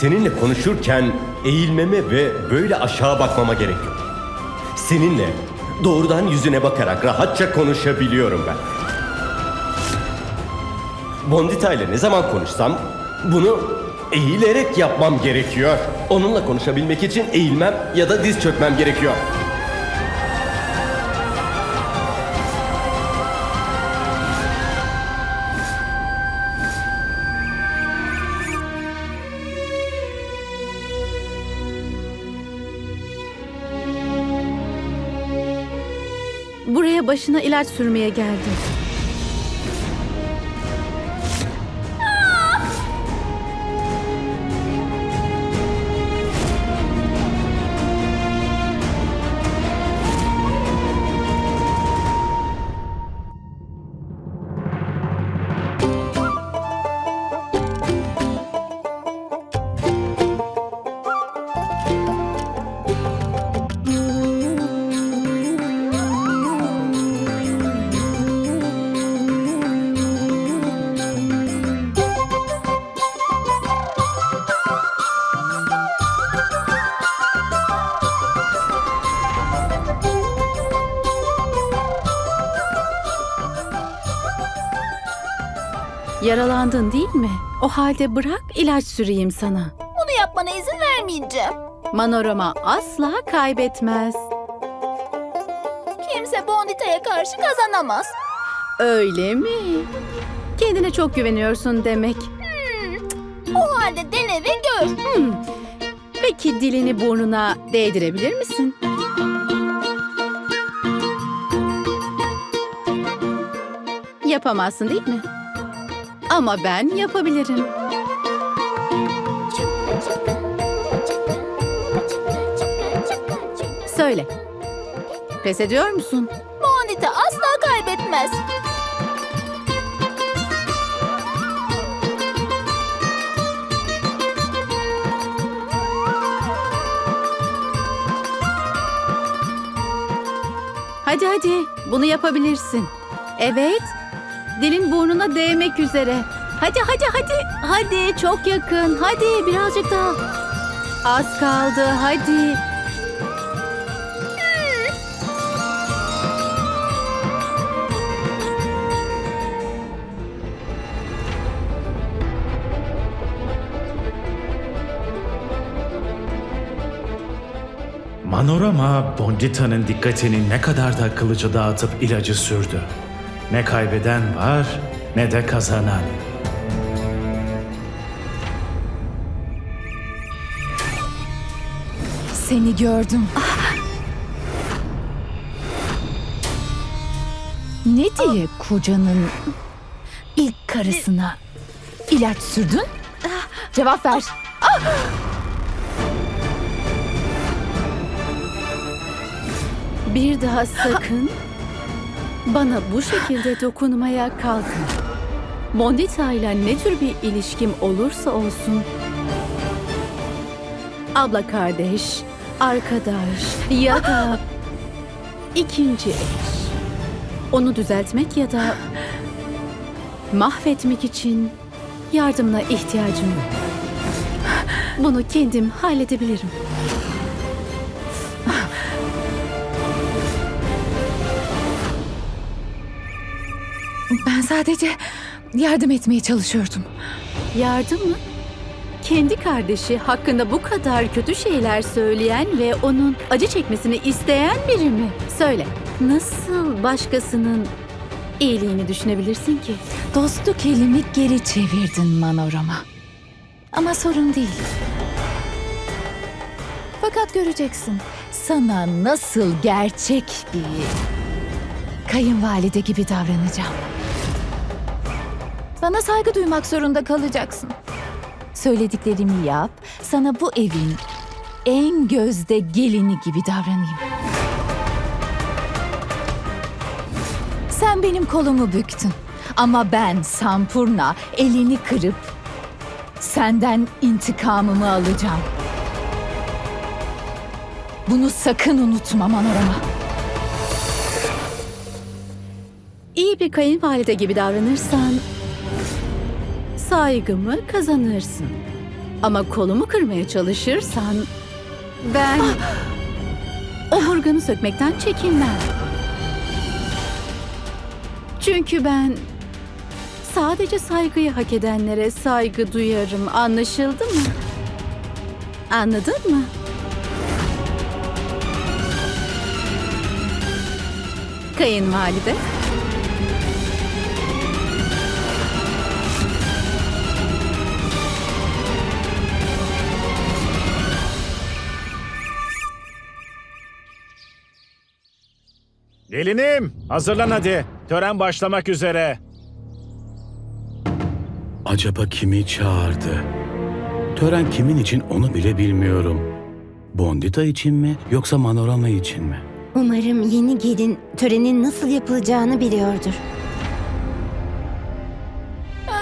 Seninle konuşurken eğilmeme ve böyle aşağı bakmama gerek yok. Seninle doğrudan yüzüne bakarak rahatça konuşabiliyorum ben. Bondita ile ne zaman konuşsam bunu eğilerek yapmam gerekiyor. Onunla konuşabilmek için eğilmem ya da diz çökmem gerekiyor. Başına ilaç sürmeye geldim. Yaralandın değil mi? O halde bırak ilaç süreyim sana. Bunu yapmana izin vermeyeceğim. Manorama asla kaybetmez. Kimse Bondita'ya karşı kazanamaz. Öyle mi? Kendine çok güveniyorsun demek. O halde dene ve gör. Peki dilini burnuna değdirebilir misin? Yapamazsın değil mi? Ama ben yapabilirim. Söyle. Pes ediyor musun? Bondita asla kaybetmez. Hadi hadi bunu yapabilirsin. Evet. Dilin burnuna değmek üzere. Hadi hadi hadi. Hadi çok yakın. Hadi birazcık daha. Az kaldı hadi. Manorama, Bondita'nın dikkatini ne kadar da akıllıca dağıtıp ilacı sürdü. Ne kaybeden var ne de kazanan. Seni gördüm. Ne diye kocanın ilk karısına ilaç sürdün? Cevap ver. Bir daha sakın bana bu şekilde dokunmaya kalkın. Bondita ile ne tür bir ilişkim olursa olsun abla kardeş, arkadaş ya da ikinci eş. Onu düzeltmek ya da mahvetmek için yardımına ihtiyacım yok. Bunu kendim halledebilirim. Ben sadece yardım etmeye çalışıyordum. Yardım mı? Kendi kardeşi hakkında bu kadar kötü şeyler söyleyen ve onun acı çekmesini isteyen biri mi? Söyle, nasıl başkasının iyiliğini düşünebilirsin ki? Dostluk elimi geri çevirdin Manorama. Ama sorun değil. Fakat göreceksin. Sana nasıl gerçek bir kayınvalide gibi davranacağım. Bana saygı duymak zorunda kalacaksın. Söylediklerimi yap, sana bu evin en gözde gelini gibi davranayım. Sen benim kolumu büktün. Ama ben Sampurna elini kırıp senden intikamımı alacağım. Bunu sakın unutma Manorama. İyi bir kayınvalide gibi davranırsan saygımı kazanırsın. Ama kolumu kırmaya çalışırsan ben o hurganı sökmekten çekinmem. Çünkü ben sadece saygıyı hak edenlere saygı duyarım. Anlaşıldı mı? Anladın mı? Kayınvalide. Gelinim, hazırlan hadi. Tören başlamak üzere. Acaba kimi çağırdı? Tören kimin için onu bile bilmiyorum. Bondita için mi yoksa Manorama için mi? Umarım yeni gelin törenin nasıl yapılacağını biliyordur.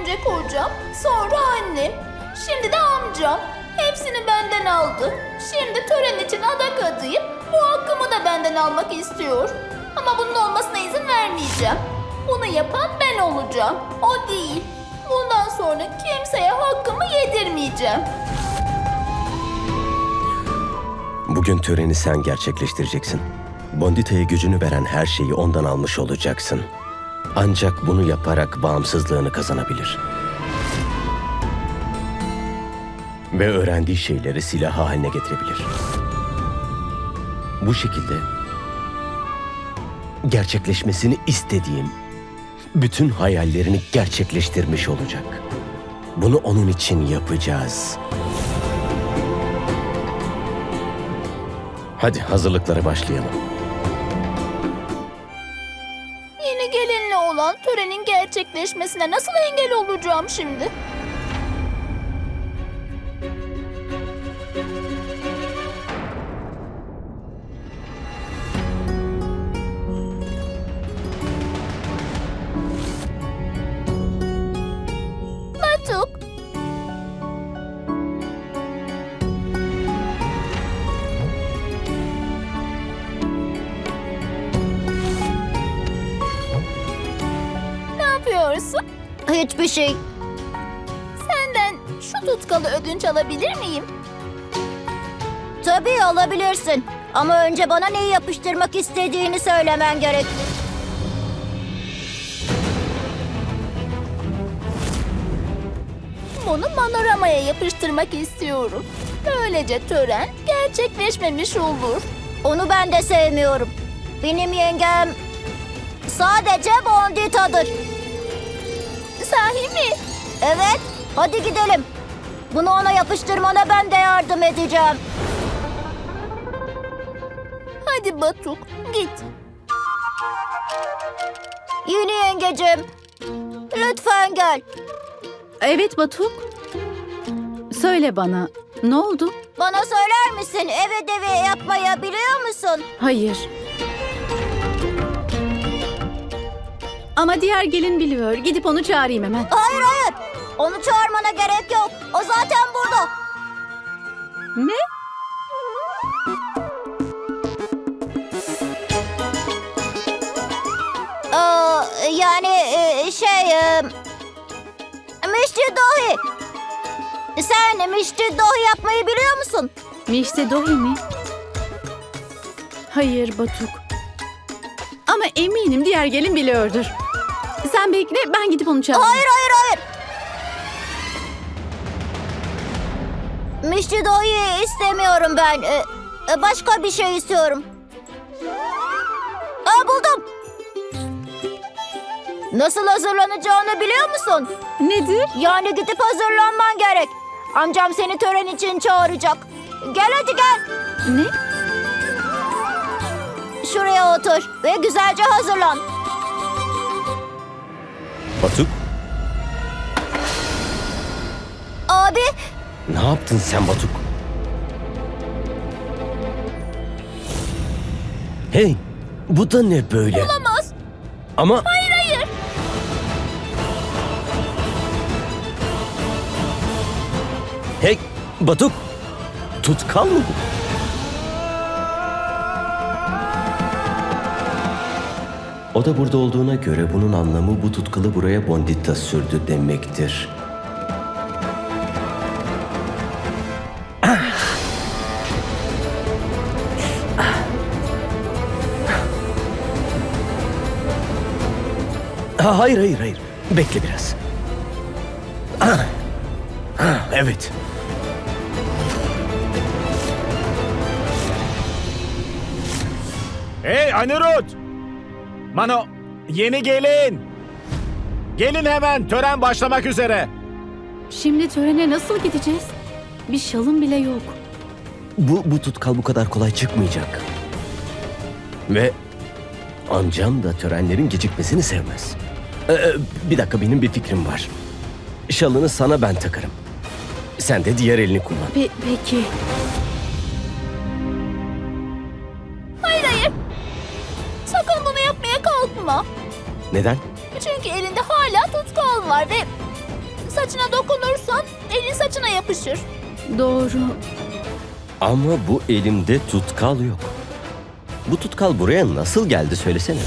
Önce kocam, sonra annem, şimdi de amcam. Hepsini benden aldı. Şimdi tören için adak adayıp bu hakkımı da benden almak istiyor. Ama bunun olmasına izin vermeyeceğim. Bunu yapan ben olacağım. O değil. Bundan sonra kimseye hakkımı yedirmeyeceğim. Bugün töreni sen gerçekleştireceksin. Bondita'ya gücünü veren her şeyi ondan almış olacaksın. Ancak bunu yaparak bağımsızlığını kazanabilir. Ve öğrendiği şeyleri silah haline getirebilir. Bu şekilde gerçekleşmesini istediğim bütün hayallerini gerçekleştirmiş olacak. Bunu onun için yapacağız. Hadi hazırlıklara başlayalım. Yeni gelinle olan törenin gerçekleşmesine nasıl engel olacağım şimdi? Hiçbir şey. Senden şu tutkalı ödünç alabilir miyim? Tabii alabilirsin. Ama önce bana neyi yapıştırmak istediğini söylemen gerek. Bunu manoramaya yapıştırmak istiyorum. Böylece tören gerçekleşmemiş olur. Onu ben de sevmiyorum. Benim yengem sadece Bondita'dır. Sahi mi? Evet, hadi gidelim. Bunu ona yapıştırmana ben de yardım edeceğim. Hadi Batuk, git. Yeni yengecim, lütfen gel. Evet Batuk. Söyle bana. Ne oldu? Bana söyler misin ev ödevi yapmayı biliyor musun? Hayır. Ama diğer gelin biliyor. Gidip onu çağırayım hemen. Hayır hayır, onu çağırmana gerek yok. O zaten burada. Ne? Ee, yani e, şey... E, Mişti Dohi. Sen Mişti Dohi yapmayı biliyor musun? Mişte Dohi mi? Hayır Batuk. Ama eminim diğer gelin biliyordur. Sen bekle ben gidip onu çağırayım. Hayır hayır hayır. Dohi istemiyorum ben. Ee, e, başka bir şey istiyorum. Aa, buldum. Nasıl hazırlanacağını biliyor musun? Nedir? Yani gidip hazırlanman gerek. Amcam seni tören için çağıracak. Gel hadi gel. Ne? Şuraya otur ve güzelce hazırlan. Batuk, Abi ne yaptın sen Batuk? Hey, bu da ne böyle? Olamaz. Ama... Hayır hayır. Hey, Batuk! Tutkal mı bu? O da burada olduğuna göre bunun anlamı bu tutkalı buraya Bondita sürdü demektir. Ah, ah. Ah, hayır hayır hayır. Bekle biraz. Evet. Hey Anirut! Mano, yeni gelin! Gelin hemen, tören başlamak üzere. Şimdi törene nasıl gideceğiz? Bir şalım bile yok. Bu, bu tutkal bu kadar kolay çıkmayacak. Ve amcam da törenlerin gecikmesini sevmez. Ee, bir dakika benim bir fikrim var. Şalını sana ben takarım. Sen de diğer elini kullan. Pe- peki. Hayır Neden? Çünkü elinde hala tutkal var ve saçına dokunursan elin saçına yapışır. Doğru. Ama bu elimde tutkal yok. Bu tutkal buraya nasıl geldi söylesene.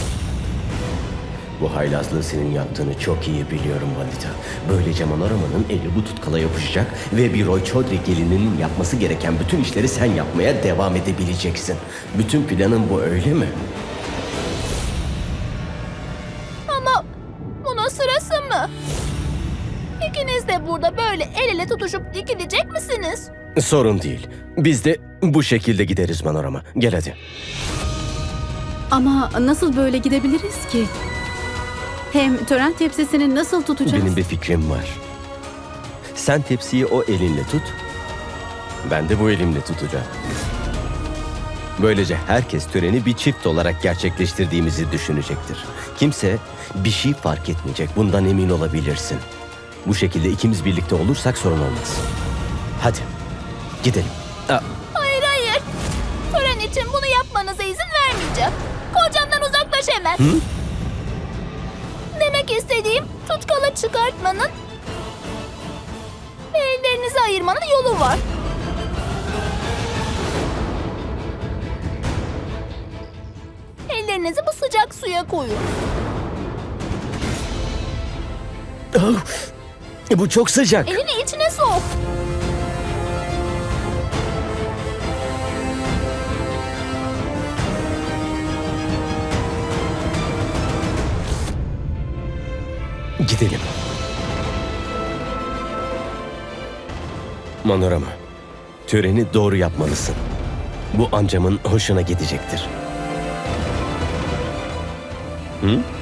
Bu haylazlığı senin yaptığını çok iyi biliyorum Vandita. Böylece Manorama'nın eli bu tutkala yapışacak ve bir Roy Chaudhry gelininin yapması gereken bütün işleri sen yapmaya devam edebileceksin. Bütün planın bu öyle mi? Dikilecek misiniz? Sorun değil. Biz de bu şekilde gideriz Manorama. Gel hadi. Ama nasıl böyle gidebiliriz ki? Hem tören tepsisini nasıl tutacağız? Benim bir fikrim var. Sen tepsiyi o elinle tut. Ben de bu elimle tutacağım. Böylece herkes töreni bir çift olarak gerçekleştirdiğimizi düşünecektir. Kimse bir şey fark etmeyecek. Bundan emin olabilirsin. Bu şekilde ikimiz birlikte olursak sorun olmaz. Hadi gidelim. Aa, Hayır hayır. Tören için bunu yapmanıza izin vermeyeceğim. Kocamdan uzaklaş hemen. Demek istediğim tutkalı çıkartmanın ve ellerinizi ayırmanın yolu var. Ellerinizi bu sıcak suya koyun. ah, bu çok sıcak. Elini içine sok. Gidelim. Manorama, töreni doğru yapmalısın. Bu amcamın hoşuna gidecektir. Kocam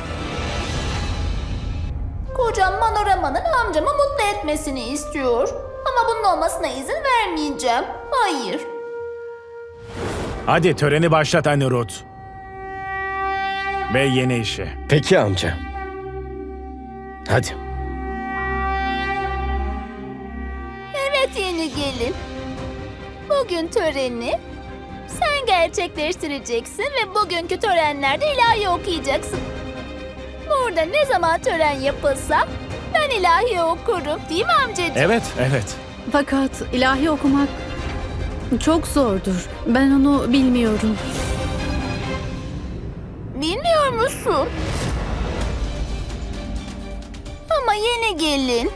etmesini istiyor. Ama bunun olmasına izin vermeyeceğim. Hayır. Hadi töreni başlat Anirudh. Ve yeni işi. Peki amca. Hadi. Evet yeni gelin. Bugün töreni sen gerçekleştireceksin ve bugünkü törenlerde ilahi okuyacaksın. Burada ne zaman tören yapılsa ben ilahi okurum değil mi amcacığım? Evet, evet. Fakat ilahi okumak çok zordur. Ben onu bilmiyorum. Bilmiyor musun? Ama yeni gelin.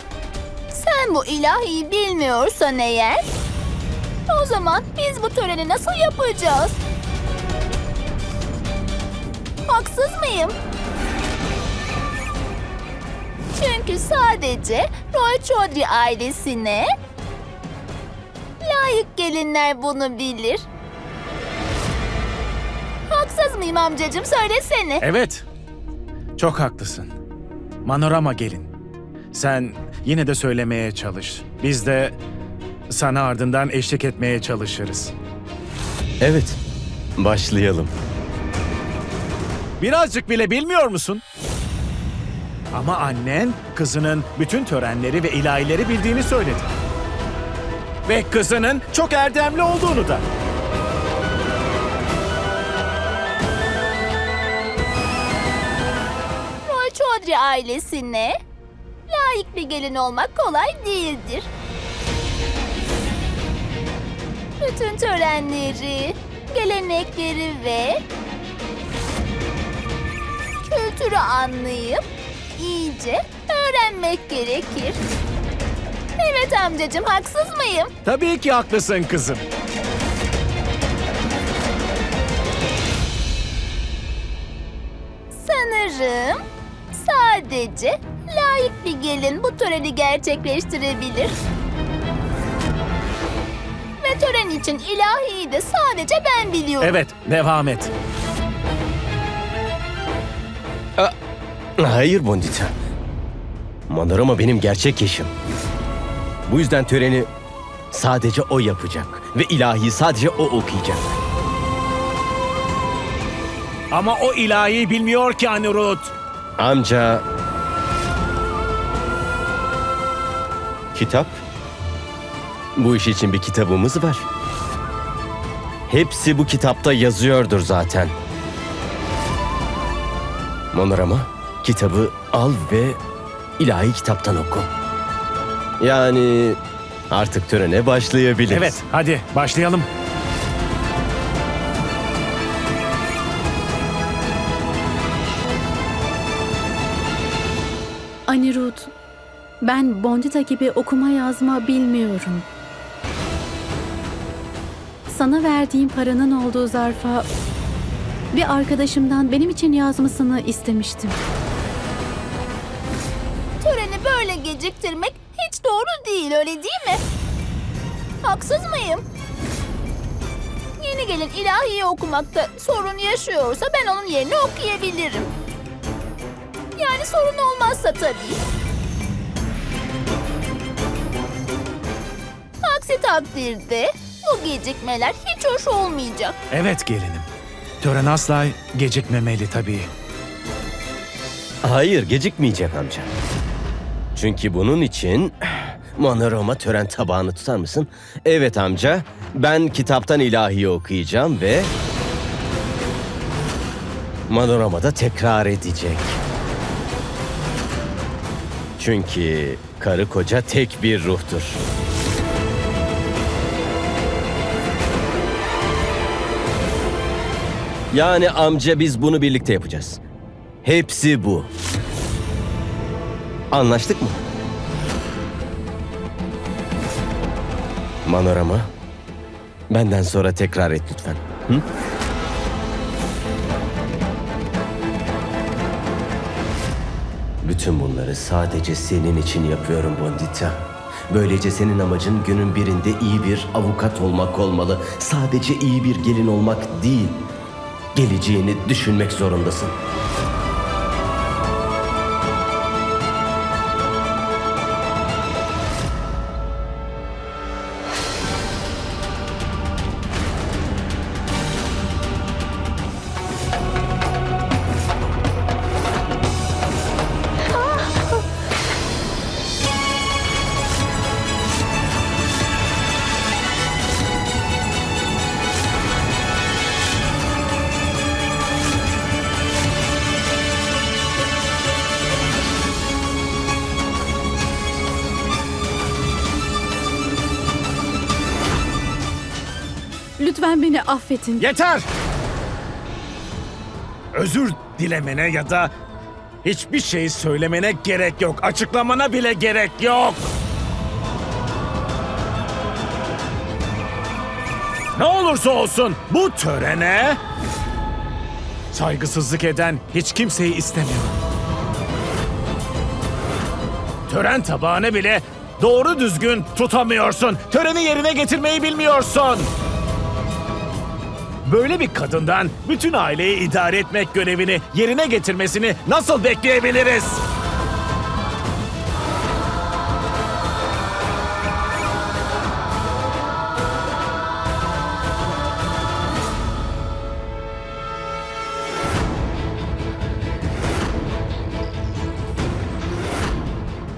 Sen bu ilahiyi bilmiyorsan eğer... O zaman biz bu töreni nasıl yapacağız? Haksız mıyım? Çünkü sadece Roy Chaudhry ailesine layık gelinler bunu bilir. Haksız mıyım amcacığım söylesene. Evet. Çok haklısın. Manorama gelin. Sen yine de söylemeye çalış. Biz de sana ardından eşlik etmeye çalışırız. Evet. Başlayalım. Birazcık bile bilmiyor musun? Ama annen kızının bütün törenleri ve ilahileri bildiğini söyledi. Ve kızının çok erdemli olduğunu da. Roy Chaudhry ailesine layık bir gelin olmak kolay değildir. Bütün törenleri, gelenekleri ve kültürü anlayıp iyice öğrenmek gerekir. Evet amcacığım haksız mıyım? Tabii ki haklısın kızım. Sanırım Sadece layık bir gelin bu töreni gerçekleştirebilir. Ve tören için ilahiyi de sadece ben biliyorum. Evet, devam et. Hayır Bondita. Manorama benim gerçek eşim. Bu yüzden töreni sadece o yapacak. Ve ilahiyi sadece o okuyacak. Ama o ilahi bilmiyor ki Anirudh. Amca... Kitap? Bu iş için bir kitabımız var. Hepsi bu kitapta yazıyordur zaten. Manorama, kitabı al ve ilahi kitaptan oku. Yani artık törene başlayabiliriz. Evet, hadi başlayalım. Anirudh, ben Bondita gibi okuma yazma bilmiyorum. Sana verdiğim paranın olduğu zarfa bir arkadaşımdan benim için yazmasını istemiştim. Geciktirmek hiç doğru değil öyle değil mi? Haksız mıyım? Yeni gelin ilahiyi okumakta sorun yaşıyorsa ben onun yerine okuyabilirim. Yani sorun olmazsa tabii. Aksi takdirde bu gecikmeler hiç hoş olmayacak. Evet gelinim. Tören asla gecikmemeli tabii. Hayır, gecikmeyecek amca. Çünkü bunun için Manorama tören tabağını tutar mısın? Evet amca, ben kitaptan ilahi okuyacağım ve Manorama da tekrar edecek. Çünkü karı koca tek bir ruhtur. Yani amca biz bunu birlikte yapacağız. Hepsi bu. Anlaştık mı? Manorama, benden sonra tekrar et lütfen. Hı? Bütün bunları sadece senin için yapıyorum Bondita. Böylece senin amacın günün birinde iyi bir avukat olmak olmalı. Sadece iyi bir gelin olmak değil. Geleceğini düşünmek zorundasın. Affetin. Yeter! Özür dilemene ya da hiçbir şey söylemene gerek yok. Açıklamana bile gerek yok. Ne olursa olsun bu törene saygısızlık eden hiç kimseyi istemiyorum. Tören tabağını bile doğru düzgün tutamıyorsun. Töreni yerine getirmeyi bilmiyorsun. Böyle bir kadından bütün aileyi idare etmek görevini yerine getirmesini nasıl bekleyebiliriz?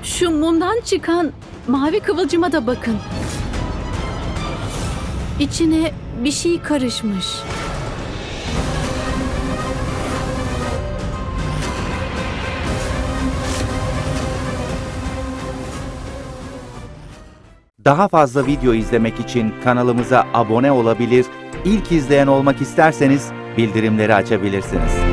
Şu mumdan çıkan mavi kıvılcıma da bakın. İçine bir şey karışmış. Daha fazla video izlemek için kanalımıza abone olabilir, ilk izleyen olmak isterseniz bildirimleri açabilirsiniz.